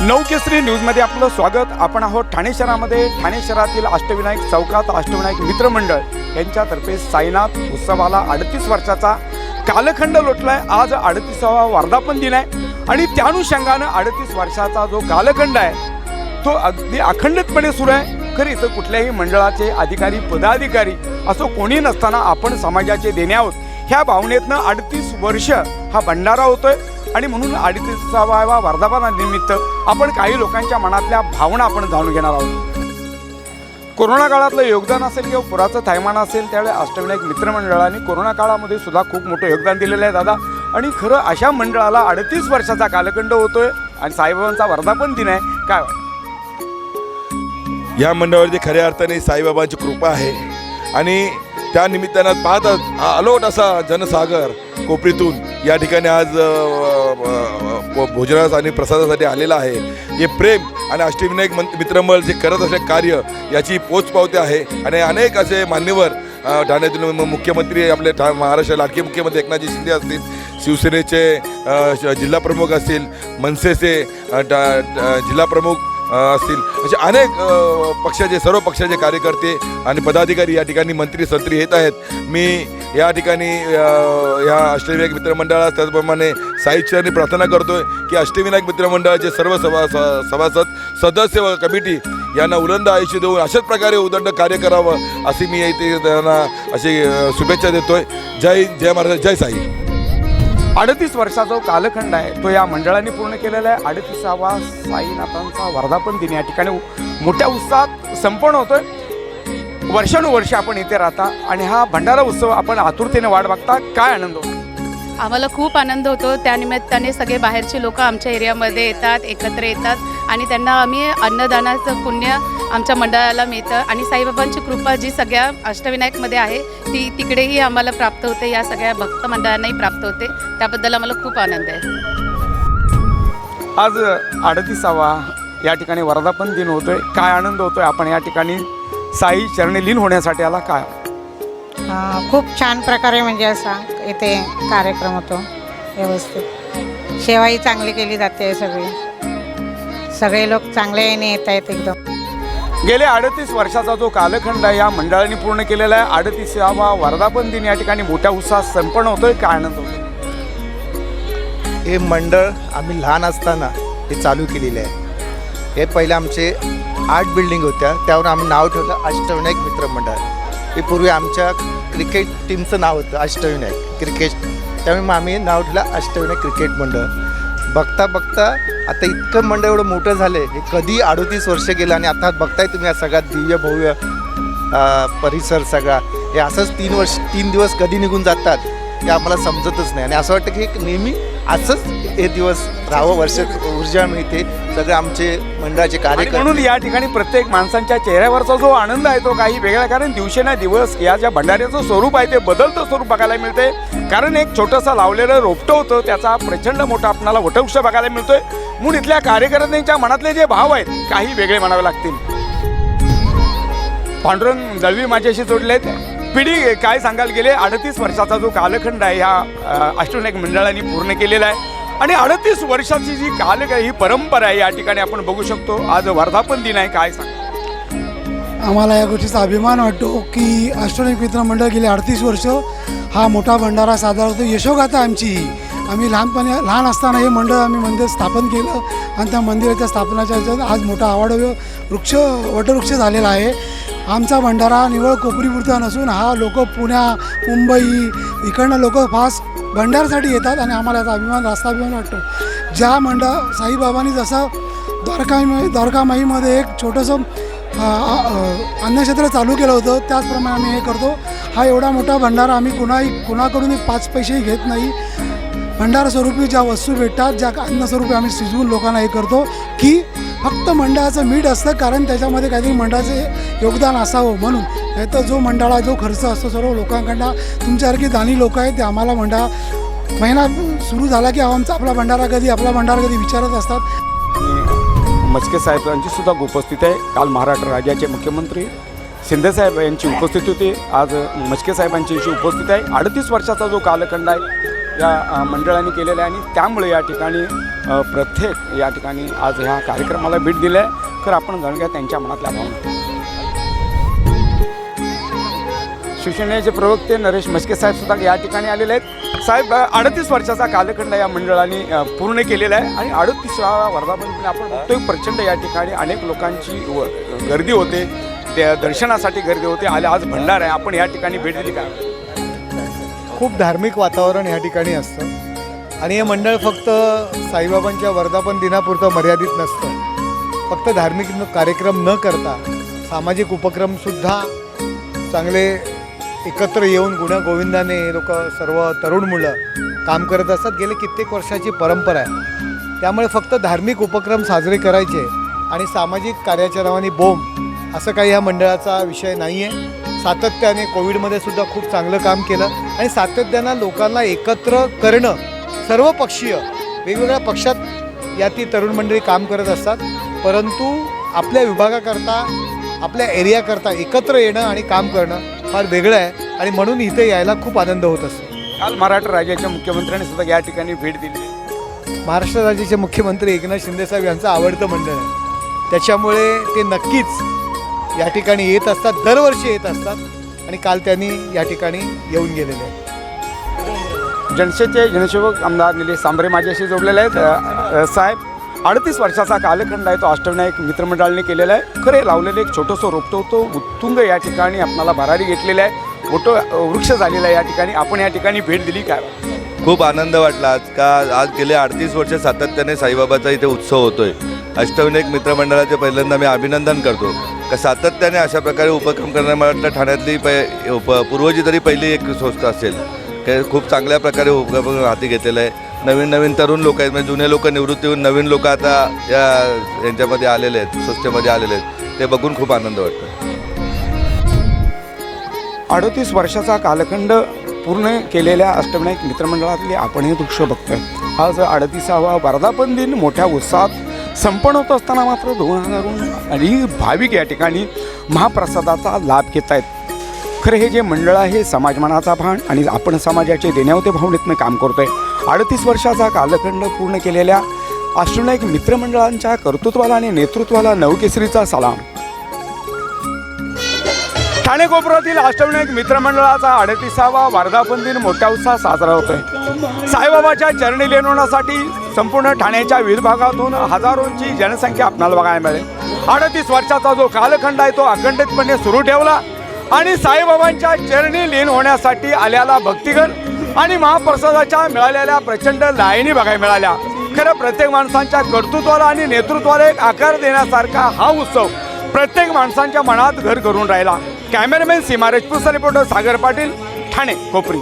नवकेसरी न्यूजमध्ये आपलं स्वागत. आपण आहोत ठाणे शहरामध्ये. ठाणे शहरातील अष्टविनायक चौकात अष्टविनायक मित्रमंडळ. यांच्यातर्फे साईनाथ उत्सवाला अडतीस वर्षाचा कालखंड लोटलाय. आज अडतीसावा वर्धापन दिन आहे. आणि त्यानुषंगानं अडतीस वर्षाचा जो कालखंड आहे तो अगदी अखंडितपणे सुरू आहे. खरी इथं कुठल्याही मंडळाचे अधिकारी पदाधिकारी असं कोणी नसताना आपण समाजाचे देणे आहोत. ह्या भावनेतनं अडतीस वर्ष हा भंडारा होतोय. आणि म्हणून अडतीसावा वर्धापनानिमित्त आपण काही लोकांच्या मनातल्या भावना आपण जाणून घेणार आहोत. कोरोना काळातलं योगदान असेल किंवा पुराचं थैमान असेल त्यावेळी अष्टविनायक मित्रमंडळाने कोरोना काळामध्ये सुद्धा खूप मोठं योगदान दिलेलं आहे दादा. आणि खरं अशा मंडळाला अडतीस वर्षाचा कालखंड होतोय आणि साईबाबांचा वर्धापन दिन आहे. काय ह्या या मंडळावरती खऱ्या अर्थाने साईबाबांची कृपा आहे. आणि त्या निमित्तानं पाहतात हा अलोट असा जनसागर कोपरीतून. या ठिकाणी आज भोजनास आणि प्रसादासाठी आलेला आहे. हे प्रेम आणि अष्टविनायक मं मित्रमंडळ जे करत असे कार्य याची पोचपावती आहे. आणि अनेक असे मान्यवर ठाण्यातील मुख्यमंत्री आपले ठा महाराष्ट्र लाडके मुख्यमंत्री एकनाथजी शिंदे असतील शिवसेनेचे जिल्हाप्रमुख असतील मनसेचे डा- जिल्हाप्रमुख असतील. असे अनेक पक्षाचे सर्व पक्षाचे कार्यकर्ते आणि पदाधिकारी या ठिकाणी मंत्री संत्री येत आहेत. मी या ठिकाणी ह्या या अष्टविनायक मित्रमंडळास त्याचप्रमाणे साहित्याने प्रार्थना करतो आहे की अष्टविनायक मित्रमंडळाचे सर्व सभा सभासद सदस्य व कमिटी यांना उलंद आयुष्य देऊन अशाच प्रकारे उदंड कार्य करावं अशी मी इथे त्यांना अशी शुभेच्छा देतो आहे जय जय महाराज जय साई. अडतीस वर्षाचा जो कालखंड आहे तो या मंडळाने पूर्ण केलेला आहे. अडतीसावा साईनाथांचा वर्धापन दिन या ठिकाणी मोठ्या उत्साहात संपन्न होतोय. वर्षानुवर्ष आपण इथे राहता आणि हा भंडारा उत्सव आपण आतुरतेने वाट बघता. काय आनंद होतो? आम्हाला खूप आनंद होतो. त्यानिमित्ताने सगळे बाहेरचे लोक आमच्या एरियामध्ये येतात एकत्र येतात आणि त्यांना आम्ही अन्नदानाचं पुण्य आमच्या मंडळाला मिळतं. आणि साईबाबांची कृपा जी सगळ्या अष्टविनायकमध्ये आहे ती तिकडेही आम्हाला प्राप्त होते. या सगळ्या भक्त मंडळांनाही प्राप्त होते. त्याबद्दल आम्हाला खूप आनंद आहे. आज अडतीसावा या ठिकाणी वर्धापन दिन होतोय. काय आनंद होतोय आपण या ठिकाणी? साई चरणी लीन होण्यासाठी आला काय खूप छान प्रकारे म्हणजे असा इथे कार्यक्रम होतो. व्यवस्थित. सेवाही चांगली केली जाते सगळी. सगळे लोक चांगले येत आहेत एकदम. गेल्या अडतीस वर्षाचा जो कालखंड आहे या मंडळाने पूर्ण केलेला आहे. अडतीसावा वर्धापन दिन या ठिकाणी मोठ्या उत्साहात संपन्न होतोय. काय आनंद होतो हे मंडळ आम्ही लहान असताना हे चालू केलेले आहे. हे पहिले आमचे आठ बिल्डिंग होत्या. त्यावर आम्ही नाव ठेवलं अष्टविनायक मित्र मंडळ. हे पूर्वी आमच्या क्रिकेट टीमचं नाव होतं अष्टविनायक क्रिकेट. त्यामुळे मग आम्ही नाव ठेवलं अष्टविनायक क्रिकेट मंडळ. बघता बघता आता इतकं मंडळ एवढं मोठं झालं हे कधी अडोतीस वर्ष गेलं आणि आता बघताय तुम्ही हा सगळा दिव्य भव्य परिसर सगळा. हे असंच तीन वर्ष तीन दिवस कधी निघून जातात? हे आम्हाला समजतच नाही. आणि असं वाटतं की एक नेहमी असंच हे दिवस राहावं वर्ष ऊर्जा मिळते. सगळे आमचे मंडळाचे कार्यकर्ते म्हणून या ठिकाणी प्रत्येक माणसांच्या चेहऱ्यावरचा जो आनंद आहे तो काही वेगळा. कारण दिवसेंदिवस या ज्या भंडाऱ्याचं स्वरूप आहे ते बदलतं स्वरूप बघायला मिळते कारण एक छोटंसं लावलेलं रोपटं होतं त्याचा प्रचंड मोठा आपणाला वटवृक्ष बघायला मिळतोय. म्हणून इथल्या कार्यकर्त्यांच्या मनातले जे भाव आहेत काही वेगळे म्हणावे लागतील. पांडुरंग दळवी माझ्याशी जोडले आहेत पिढी काय सांगायला गेले? अडतीस वर्षाचा जो कालखंड आहे ह्या अष्टनायक अष्टविनायक मंडळाने पूर्ण केलेला आहे. आणि अडतीस वर्षाची जी काल ही परंपरा आहे या ठिकाणी आपण बघू शकतो. आज वर्धापन दिन आहे काय सांग आम्हाला या गोष्टीचा अभिमान वाटतो की अष्टविनायक मित्र मंडळ गेले अडतीस वर्ष हा मोठा भंडारा साजरा होतो यशोगाथा आमची. ही आम्ही लहानपणी लहान असताना हे मंडळ आम्ही मंदिर स्थापन केलं आणि त्या मंदिराच्या स्थापनाच्या ह्याच्यात आज मोठा आवड वृक्ष वटवृक्ष झालेला आहे. आमचा भंडारा निवळ कोपरीपुरता नसून हा लोक पुण्या मुंबई इकडनं लोक फास भंडारसाठी येतात आणि आम्हाला याचा अभिमान रास्ता अभिमान वाटतो. ज्या मंडळ साईबाबांनी जसं द्वारकामाई द्वारकामाईमध्ये एक छोटंसं अन्नक्षेत्र चालू केलं होतं त्याचप्रमाणे आम्ही हे करतो. हा एवढा मोठा भंडारा आम्ही कुणाही कुणाकडूनही पाच पैसेही घेत नाही. भंडारस्वरूपी ज्या वस्तू भेटतात ज्या अन्न स्वरूपी आम्ही शिजवून लोकांना हे करतो की फक्त मंडळाचं मीठ असतं कारण त्याच्यामध्ये काहीतरी मंडळाचं योगदान असावं म्हणून. नाही तर जो मंडळा जो खर्च असतो सर्व लोकांकडनं तुमच्यासारखी दानी लोक आहेत ते आम्हाला मंडळा महिना सुरू झाला की आमचा आपला भंडारा कधी आपला भंडारा कधी विचारत असतात. मचके साहेबांची सुद्धा उपस्थिती आहे. काल महाराष्ट्र राज्याचे मुख्यमंत्री शिंदेसाहेब यांची उपस्थिती होती. आज मचके साहेबांची उपस्थिती आहे. अडतीस वर्षाचा जो कालखंड आहे या मंडळाने केलेलं आहे आणि त्यामुळे या ठिकाणी प्रत्येक या ठिकाणी आज ह्या कार्यक्रमाला भेट दिलं आहे तर आपण जाणून घ्या त्यांच्या मनातल्या भावना. शिवसेनेचे प्रवक्ते नरेश मस्के साहेब सुद्धा या ठिकाणी आलेले आहेत. साहेब अडतीस वर्षाचा कालखंड या मंडळाने पूर्ण केलेला आहे आणि अडतीसवा वर्धापन आपण बघतोय प्रचंड या ठिकाणी अनेक लोकांची व गर्दी होते. त्या दर्शनासाठी गर्दी होते. आले आज भंडार आहे. आपण या ठिकाणी भेट दिली का? खूप धार्मिक वातावरण या ठिकाणी असतं. आणि हे मंडळ फक्त साईबाबांच्या वर्धापन दिनापुरतं मर्यादित नसतं. फक्त धार्मिक कार्यक्रम न करता सामाजिक उपक्रमसुद्धा चांगले एकत्र येऊन गुण्यागोविंदाने हे लोक सर्व तरुण मुलं काम करत असतात. गेले कित्येक वर्षाची परंपरा आहे. त्यामुळे फक्त धार्मिक उपक्रम साजरे करायचे आणि सामाजिक कार्याच्या नावाने बोंब असं काही ह्या मंडळाचा विषय नाही आहे सातत्याने कोविडमध्ये सुद्धा खूप चांगलं काम केलं. आणि सातत्यानं लोकांना एकत्र करणं सर्व पक्षीय वेगवेगळ्या पक्षात या ती तरुण मंडळी काम करत असतात. परंतु आपल्या विभागाकरता आपल्या एरियाकरता एकत्र येणं आणि काम करणं फार वेगळं आहे आणि म्हणून इथे यायला खूप आनंद होत असतो. काल महाराष्ट्र राज्याच्या मुख्यमंत्र्यांनी सुद्धा या ठिकाणी भेट दिली. महाराष्ट्र राज्याचे मुख्यमंत्री एकनाथ शिंदेसाहेब यांचं आवडतं मंडळ आहे. त्याच्यामुळे ते नक्कीच या ठिकाणी येत असतात दरवर्षी येत असतात. आणि काल त्यांनी या ठिकाणी येऊन गेलेले आहेत. जनसेचे जनसेवक आमदार निलेश सांबरे माझ्याशी जोडलेले आहेत. साहेब अडतीस वर्षाचा कालखंड आहे तो अष्टविनायक मित्रमंडळाने केलेला आहे. खरे लावलेलं एक छोटंसं रोपटं होतं. उत्तुंग या ठिकाणी आपणाला भरारी घेतलेलं आहे. मोठं वृक्ष झालेलं आहे या ठिकाणी. आपण या ठिकाणी भेट दिली काय? खूप आनंद वाटला आज का आज गेले अडतीस वर्ष सातत्याने साईबाबाचा इथे उत्सव होतोय. अष्टविनायक मित्रमंडळाचे पहिल्यांदा मी अभिनंदन करतो. का सातत्याने अशा प्रकारे उपक्रम करणं मला वाटतं ठाण्यातली पै पूर्वजी तरी पहिली एक संस्था असेल. ते खूप चांगल्या प्रकारे उपक्रम हाती घेतलेला आहे. नवीन नवीन तरुण लोक आहेत म्हणजे जुने लोक निवृत्ती होऊन नवीन लोक आता या यांच्यामध्ये आलेले आहेत संस्थेमध्ये आलेले आहेत. ते बघून खूप आनंद वाटतो. अडतीस वर्षाचा कालखंड पूर्ण केलेल्या अष्टविनायक मित्रमंडळातले आपण हे दृश्य बघतोय आज अडतीसावा वर्धापन दिन मोठ्या उत्साहात संपन्न होत असताना मात्र दोन हजारहून अधिक भाविक या ठिकाणी महाप्रसादाचा लाभ घेत आहेत. खरं हे जे मंडळ आहे समाजमानाचा भान आणि आपण समाजाचे देण्यावते भावनेतनं काम करतोय. अडतीस वर्षाचा कालखंड पूर्ण केलेल्या अष्टनायक मित्रमंडळांच्या कर्तृत्वाला आणि नेतृत्वाला नवकेसरीचा सलाम. ठाणे कोपऱ्यातील अष्टविनायक मित्रमंडळाचा अडतीसावा वर्धापन दिन मोठ्या उत्साहात साजरा होतोय. साईबाबाच्या चरणी लेणवण्यासाठी संपूर्ण ठाण्याच्या विविध भागातून हजारोंची जनसंख्या आपणाला बघायला मिळेल. अडतीस वर्षाचा जो कालखंड आहे तो अखंडितपणे सुरू ठेवला आणि साईबाबांच्या चरणी लीन होण्यासाठी आलेला भक्तिगण आणि महाप्रसादाच्या मिळालेल्या प्रचंड लाईनी बघायला मिळाल्या. खरं प्रत्येक माणसांच्या कर्तृत्वाला आणि नेतृत्वाला एक आकार देण्यासारखा हा उत्सव प्रत्येक माणसांच्या मनात घर करून राहिला. Cameraman Seema Rajput reporter Sagar Patil Thane Kopri.